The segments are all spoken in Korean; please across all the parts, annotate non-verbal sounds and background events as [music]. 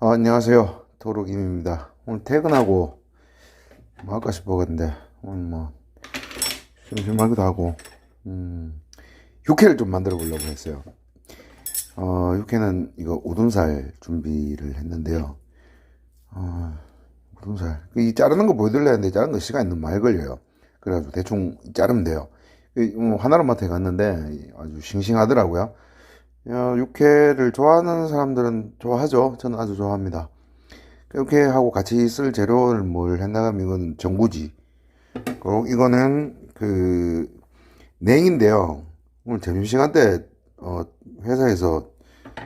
아, 안녕하세요. 도로김입니다. 오늘 퇴근하고 뭐 할까 싶어갔는데 오늘 뭐 심심하기도 하고 음, 육회를 좀 만들어 보려고 했어요. 어, 육회는 이거 우둔살 준비를 했는데요. 어, 우둔살 이 자르는 거 보여드려야 하는데 자르는 거 시간이 너무 많이 걸려요. 그래가지고 대충 자르면 돼요. 이, 뭐 하나로마트에 갔는데 아주 싱싱하더라고요. 어, 육회를 좋아하는 사람들은 좋아하죠. 저는 아주 좋아합니다. 이렇게 하고 같이 쓸 재료를 뭘 했나 하면 이건 전구지. 그리고 이거는 그 냉인데요. 오늘 점심시간 때 어, 회사에서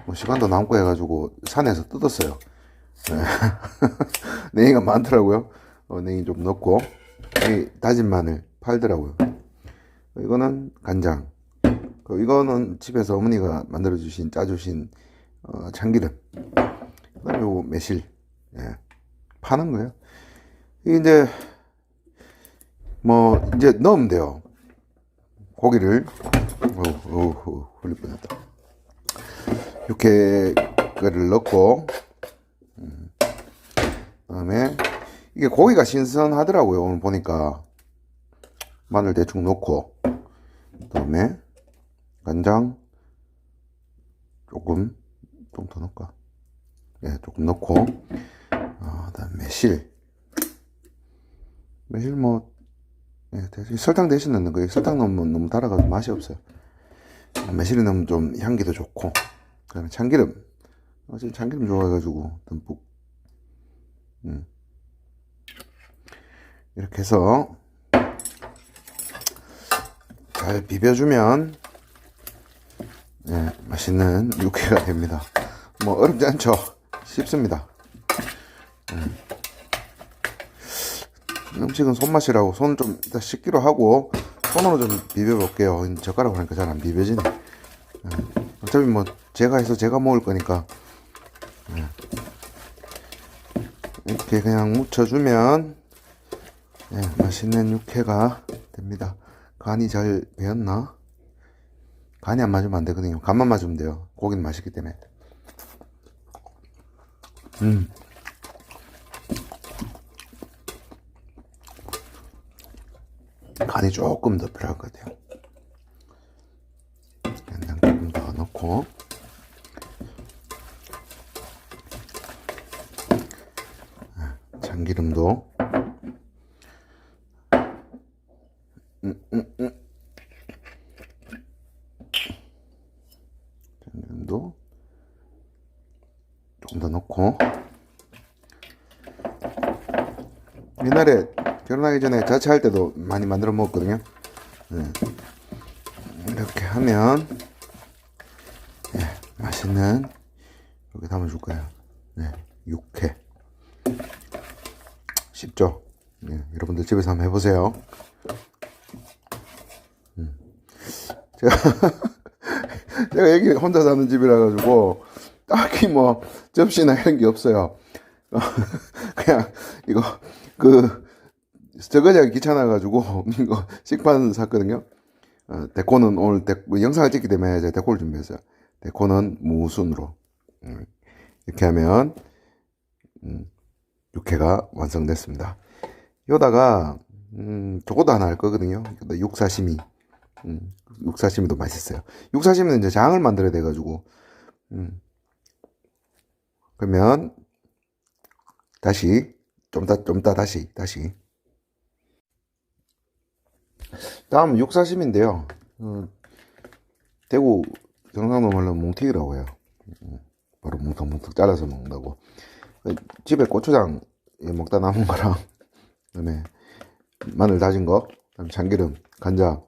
뭐 시간도 남고 해가지고 산에서 뜯었어요. 네. [laughs] 냉이가 많더라고요. 어, 냉이 좀 넣고 이 다진 마늘 팔더라고요. 이거는 간장. 그 이거는 집에서 어머니가 만들어 주신 짜주신 어, 참기름. 그다음에 요거 매실. 예. 파는 거예요. 이제 뭐 이제 넣으면 돼요. 고기를 어우 어우 흘릴 뻔했다. 이렇게 그를 넣고 음, 그다음에 이게 고기가 신선하더라고요. 오늘 보니까 마늘 대충 넣고 그다음에 간장 조금 좀 더 넣을까? 예, 조금 넣고 어, 매실 매실 뭐 예, 대신 설탕 대신 넣는 거예요. 설탕 넣으면 너무 달아가지고 맛이 없어요. 매실을 넣으면 좀 향기도 좋고 그다음에 참기름 어, 지금 참기름 좋아해가지고 듬뿍 음. 이렇게 해서 잘 비벼주면 네, 맛있는 육회가 됩니다. 뭐 어렵지 않죠? 쉽습니다. 음. 음식은 손맛이라고 손 좀 이따 씻기로 하고 손으로 좀 비벼볼게요. 젓가락으로 하니까 잘 안 비벼지네. 음. 어차피 뭐 제가 해서 제가 먹을 거니까 음. 이렇게 그냥 묻혀주면 네, 맛있는 육회가 됩니다. 간이 잘 배었나? 간이 안 맞으면 안 되거든요. 간만 맞으면 돼요. 고기는 맛있기 때문에. 음. 간이 조금 더 필요할 것 같아요. 간장 조금 더 넣고. 아, 참기름도. 음, 음, 음. 참기름도 조금 더 넣고. 옛날에 결혼하기 전에 자취할 때도 많이 만들어 먹었거든요. 네. 이렇게 하면 네, 맛있는 여기 담아줄 거예요. 네, 육회. 쉽죠? 네, 여러분들 집에서 한번 해보세요. 음. 제가 [laughs] 제가 여기 혼자 사는 집이라 가지고 딱히 뭐 접시나 이런 게 없어요. 어, [laughs] 그냥 이거 그 저거자기 귀찮아 가지고 [laughs] 이거 식판 샀거든요. 어, 데코는 오늘 데, 뭐 영상을 찍기 때문에 제가 데코를 준비했어요. 데코는 무순으로 음, 이렇게 하면 음, 육회가 완성됐습니다. 여기다가 음, 저것도 하나 할 거거든요. 육사시미 음, 육사시미도 맛있어요. 육사시미는 이제 장을 만들어야 돼가지고, 음. 그러면, 다시, 좀 더, 좀더 다시, 다시. 다음 육사시미인데요. 음, 대구 경상도 말로 뭉튀기라고 해요. 음, 바로 뭉텅뭉텅 잘라서 먹는다고. 집에 고추장 먹다 남은 거랑, 그다음에 마늘 다진 거, 그다음 참기름, 간장,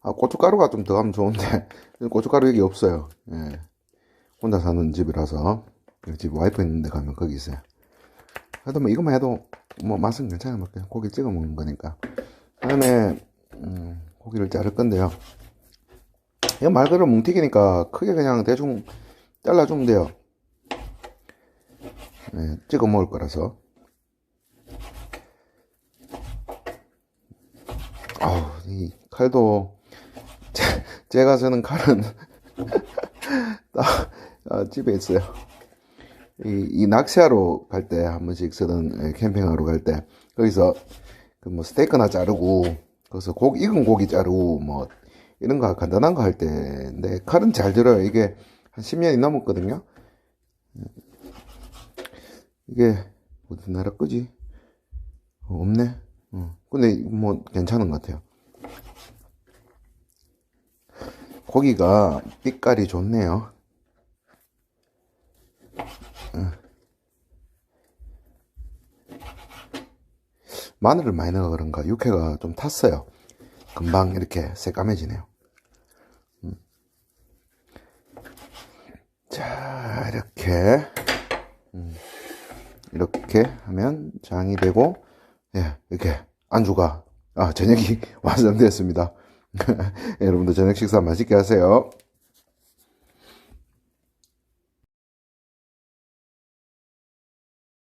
아, 고춧가루가 좀 더 하면 좋은데, [laughs] 고춧가루 여기 없어요. 예. 혼자 사는 집이라서, 집 와이프 있는데 가면 거기 있어요. 그래도 뭐 이것만 해도, 뭐 맛은. 뭐 그냥 고기 찍어 먹는 거니까. 그 다음에, 음, 고기를 자를 건데요. 이거 말 그대로 뭉튀기니까 크게 그냥 대충 잘라주면 돼요. 예, 찍어 먹을 거라서. 아우, 이 칼도, [laughs] 제가 쓰는 칼은 [laughs] 딱 아, 집에 있어요. 이, 이 낚시하러 갈 때 한 번씩 쓰던 예, 캠핑하러 갈 때 거기서 그 뭐 스테이크나 자르고 거기서 고기 익은 고기 자르고 뭐 이런 거 간단한 거 할 때인데 칼은 잘 들어요. 이게 한 10년이 넘었거든요. 이게 어디 나라 거지? 어, 없네. 어. 근데 뭐 괜찮은 것 같아요. 고기가 빛깔이 좋네요. 어. 마늘을 많이 넣어 그런가 육회가 좀 탔어요. 금방 이렇게 새까매지네요. 음. 자 이렇게 음. 이렇게 하면 장이 되고 예 이렇게 안주가 아 저녁이 [laughs] 완성됐습니다. [laughs] 여러분들 저녁 식사 맛있게 하세요.